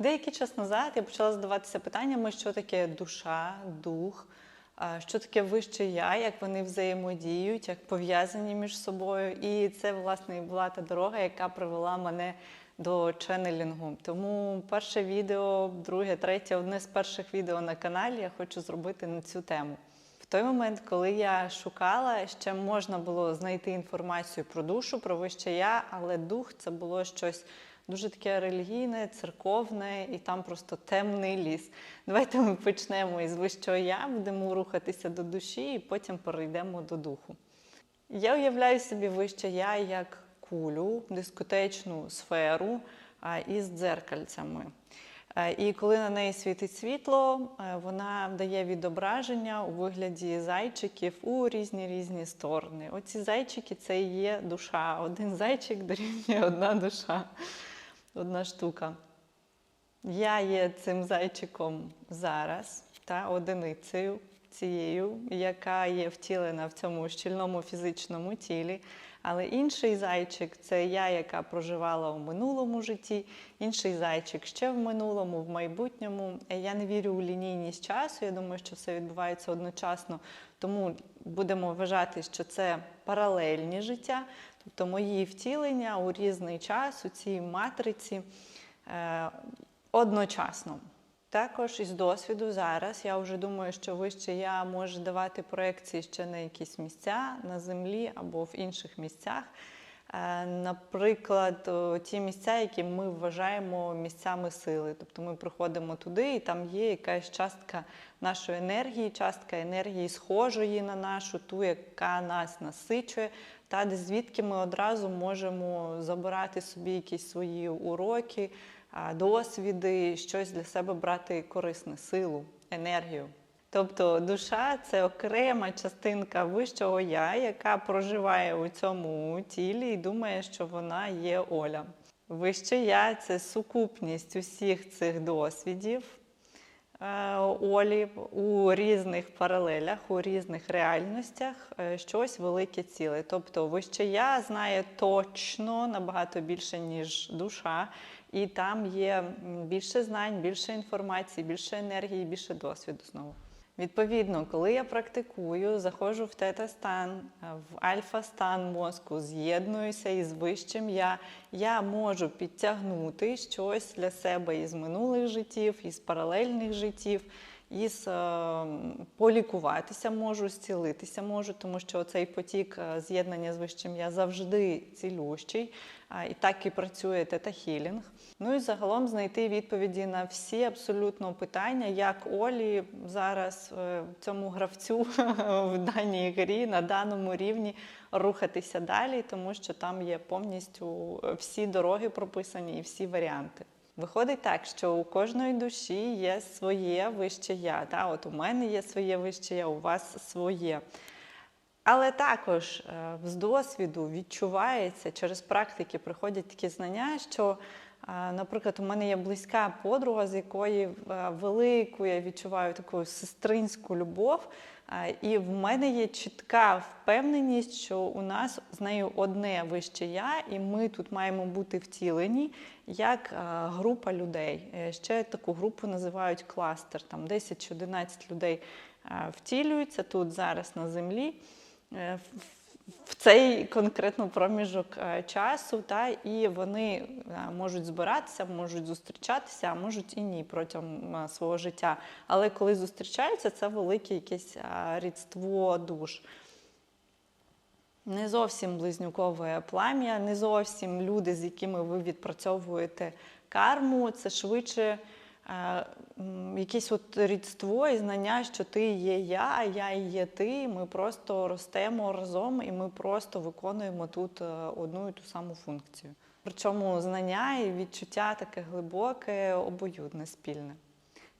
Деякий час назад я почала задаватися питаннями, що таке душа, дух, що таке вище я, як вони взаємодіють, як пов'язані між собою. І це, власне, була та дорога, яка привела мене до ченнелінгу. Тому перше відео, друге, третє, одне з перших відео на каналі я хочу зробити на цю тему. В той момент, коли я шукала, ще можна було знайти інформацію про душу, про вище я, але дух це було щось дуже таке релігійне, церковне, і там просто темний ліс. Давайте ми почнемо із вищого я, будемо рухатися до душі, і потім перейдемо до духу. Я уявляю собі вище я як кулю, дискотечну сферу із дзеркальцями. І коли на неї світить світло, вона дає відображення у вигляді зайчиків у різні різні сторони. Оці зайчики це і є душа. Один зайчик дорівнює одна душа, одна штука. Я є цим зайчиком зараз, та одиницею цією, яка є втілена в цьому щільному фізичному тілі. Але інший зайчик це я, яка проживала у минулому житті, інший зайчик ще в минулому, в майбутньому. Е, Я не вірю у лінійність часу. Я думаю, що все відбувається одночасно. Тому будемо вважати, що це паралельні життя, тобто мої втілення у різний час у цій матриці е, одночасно. Також із досвіду зараз я вже думаю, що вище я може давати проекції ще на якісь місця на землі або в інших місцях. Е, Наприклад, ті місця, які ми вважаємо місцями сили. Тобто ми приходимо туди, і там є якась частка нашої енергії, частка енергії схожої на нашу, ту, яка нас насичує, та звідки ми одразу можемо забирати собі якісь свої уроки, досвіди, щось для себе брати корисне, силу, енергію. Тобто душа це окрема частинка вищого я, яка проживає у цьому тілі і думає, що вона є Оля. Вище я це сукупність усіх цих досвідів Олі у різних паралелях, у різних реальностях е, щось велике ціле. Тобто вище я знає точно набагато більше, ніж душа, і там є більше знань, більше інформації, більше енергії, більше досвіду знову. Відповідно, коли я практикую, заходжу в тета-стан, е, в альфа-стан мозку, з'єднуюся із вищим я, я можу підтягнути щось для себе із минулих життів, із паралельних життів, із е, полікуватися можу, зцілитися можу, тому що цей потік е, з'єднання з вищим я завжди цілющий. І так і працює тета-хілінг. Ну і загалом знайти відповіді на всі абсолютно питання, як Олі зараз е, цьому гравцю в даній грі на даному рівні рухатися далі, тому що там є повністю всі дороги прописані і всі варіанти. Виходить так, що у кожної душі є своє вище я. Та? От у мене є своє вище я, у вас своє. Але також е, з досвіду відчувається, через практики приходять такі знання, що, е, наприклад, у мене є близька подруга, з якої е, велику я відчуваю таку сестринську любов. І в мене є чітка впевненість, що у нас з нею одне вище я, і ми тут маємо бути втілені як група людей. Е, Ще таку групу називають кластер. Там 10 чи 11 людей втілюються тут зараз на землі е, в- цей конкретно проміжок е, часу, та, і вони е, можуть збиратися, можуть зустрічатися, а можуть і ні протягом е, свого життя. Але коли зустрічаються, це велике якесь рідство душ. Не зовсім близнюкове плам'я, не зовсім люди, з якими ви відпрацьовуєте карму. Це швидше якесь от рідство і знання, що ти є я, а я і є ти. Ми просто ростемо разом і ми просто виконуємо тут е, одну і ту саму функцію. Причому знання і відчуття таке глибоке, обоюдне, спільне.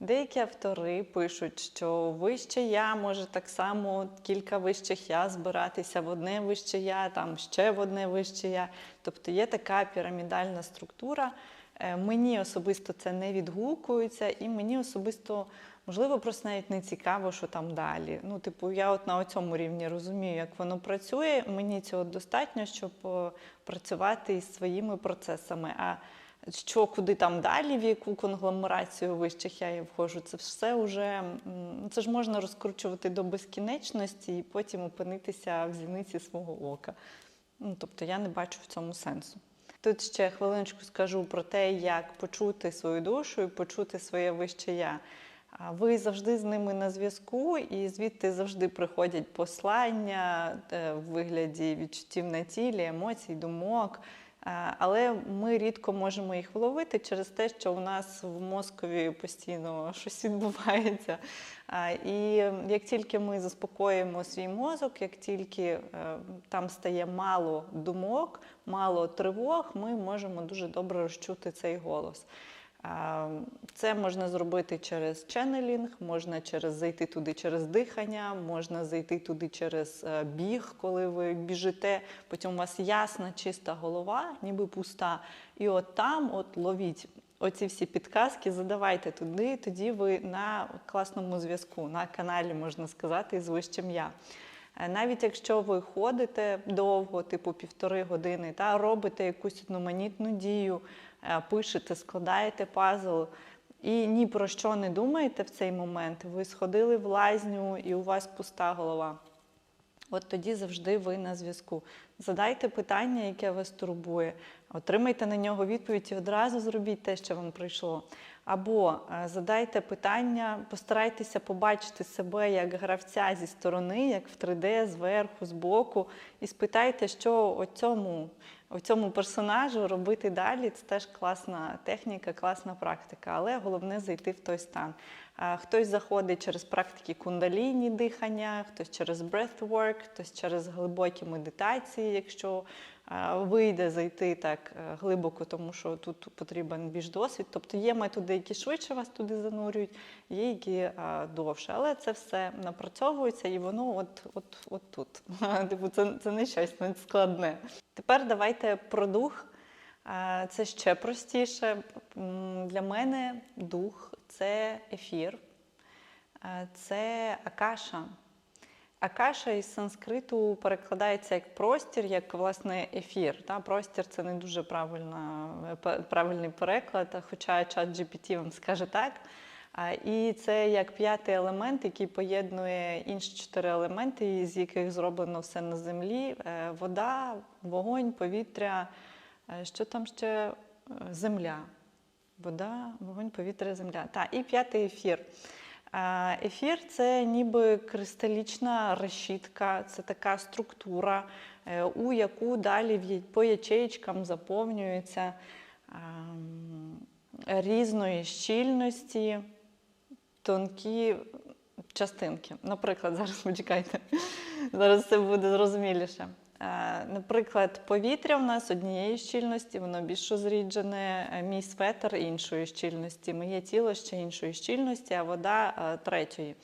Деякі автори пишуть, що вище я може так само кілька вищих я збиратися в одне вище я, там ще в одне вище я. Тобто є така пірамідальна структура. Е, Мені особисто це не відгукується, і мені особисто, можливо, просто навіть не цікаво, що там далі. Ну, типу, я от на цьому рівні розумію, як воно працює. Мені цього достатньо, щоб е, працювати із своїми процесами. А що куди там далі, в яку конгломерацію вищих я входжу, це все вже це ж можна розкручувати до безкінечності і потім опинитися в зіниці свого ока. Ну, тобто я не бачу в цьому сенсу. Тут ще хвилиночку скажу про те, як почути свою душу і почути своє вище я. Ви завжди з ними на зв'язку, і звідти завжди приходять послання е, в вигляді відчуттів на тілі, емоцій, думок. Але ми рідко можемо їх вловити через те, що у нас в мозкові постійно щось відбувається. І як тільки ми заспокоїмо свій мозок, як тільки е, там стає мало думок, мало тривог, ми можемо дуже добре розчути цей голос. Це можна зробити через ченнелінг, можна через зайти туди через дихання, можна зайти туди через е, біг, коли ви біжите. Потім у вас ясна, чиста голова, ніби пуста. І от там от ловіть оці всі підказки, задавайте туди, тоді ви на класному зв'язку, на каналі, можна сказати, з вищим я. Е, Навіть якщо ви ходите довго, типу півтори години, та робите якусь одноманітну дію, пишете, складаєте пазл і ні про що не думаєте в цей момент, ви сходили в лазню і у вас пуста голова. От тоді завжди ви на зв'язку. Задайте питання, яке вас турбує, отримайте на нього відповідь і одразу зробіть те, що вам прийшло. Або е, задайте питання, постарайтеся побачити себе як гравця зі сторони, як в 3D, зверху, збоку, і спитайте, що о цьому, о цьому персонажу робити далі. Це теж класна техніка, класна практика, але головне зайти в той стан. Хтось заходить через практики кундаліні дихання, хтось через breathwork, хтось через глибокі медитації, якщо вийде зайти так е, глибоко, тому що тут потрібен більш досвід. Тобто є методи, які швидше вас туди занурюють, є які довше. Але це все напрацьовується і воно от, от, от тут. Типу, це, це не щось складне. Тепер давайте про дух. Це ще простіше. Для мене дух це ефір, це акаша. Акаша із санскриту перекладається як простір, як власне ефір. Та? Простір це не дуже правильна, правильний переклад, хоча чат GPT вам скаже так. І це як п'ятий елемент, який поєднує інші чотири елементи, з яких зроблено все на землі: Е, вода, вогонь, повітря. Е, Що там ще? Е, Земля. Вода, вогонь, повітря, земля. Та, і п'ятий ефір. Ефір це ніби кристалічна решітка, це така структура, е, у яку далі по ячеїчкам заповнюється різної щільності тонкі частинки. Наприклад, зараз почекайте, зараз це буде зрозуміліше. Е, Наприклад, повітря в нас однієї щільності, воно більш розріджене, е, мій светр іншої щільності, моє тіло ще іншої щільності, а вода е, третьої.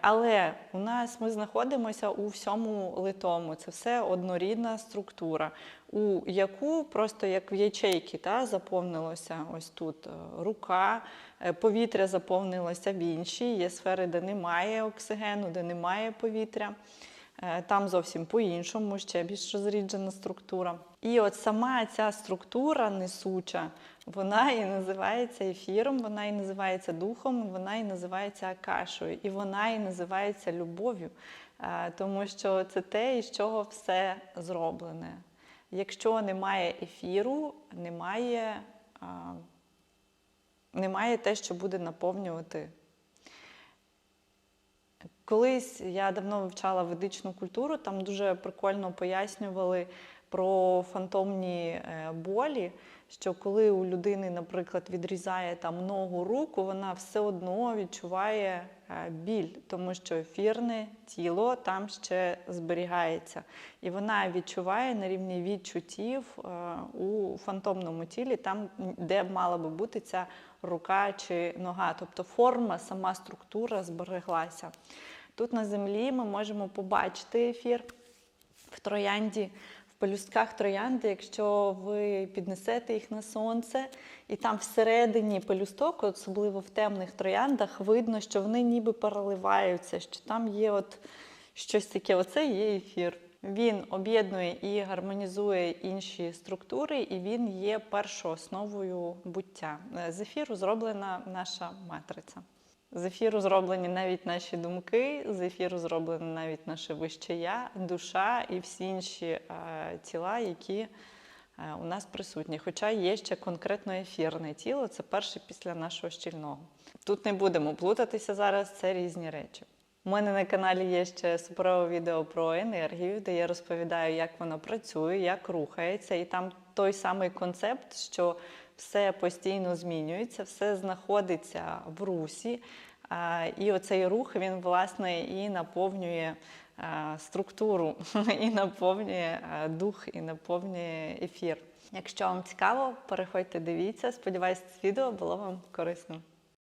Але у нас ми знаходимося у всьому литому. Це все однорідна структура, у яку просто як в ячейки та, заповнилося ось тут рука, повітря заповнилося в іншій. Є сфери, де немає оксигену, де немає повітря. Е, Там зовсім по-іншому, ще більш розріджена структура. І от сама ця структура несуча, вона і називається ефіром, вона і називається духом, вона і називається акашою, і вона і називається любов'ю, Е, тому що це те, із чого все зроблене. Якщо немає ефіру, немає, немає те, що буде наповнювати Колись я давно вивчала ведичну культуру, там дуже прикольно пояснювали про фантомні е, болі, що коли у людини, наприклад, відрізає там ногу руку, вона все одно відчуває е, біль, тому що ефірне тіло там ще зберігається. І вона відчуває на рівні відчуттів е, у фантомному тілі, там, де мала би бути ця рука чи нога. Тобто форма, сама структура збереглася. Тут на землі ми можемо побачити ефір в троянді, в пелюстках троянди, якщо ви піднесете їх на сонце, і там всередині пелюсток, особливо в темних трояндах, видно, що вони ніби переливаються, що там є от щось таке, оце є ефір. Він об'єднує і гармонізує інші структури, і він є першоосновою буття. З ефіру зроблена наша матриця. З ефіру зроблені навіть наші думки, з ефіру зроблено навіть наше вище я, душа і всі інші е, тіла, які е, у нас присутні. Хоча є ще конкретно ефірне тіло, це перше після нашого щільного. Тут не будемо плутатися зараз, це різні речі. У мене на каналі є ще суперове відео про енергію, де я розповідаю, як вона працює, як рухається, і там той самий концепт, що все постійно змінюється, все знаходиться в русі. І оцей рух він власне і наповнює структуру, і наповнює дух, і наповнює ефір. Якщо вам цікаво, переходьте, дивіться. Сподіваюсь, це відео було вам корисним.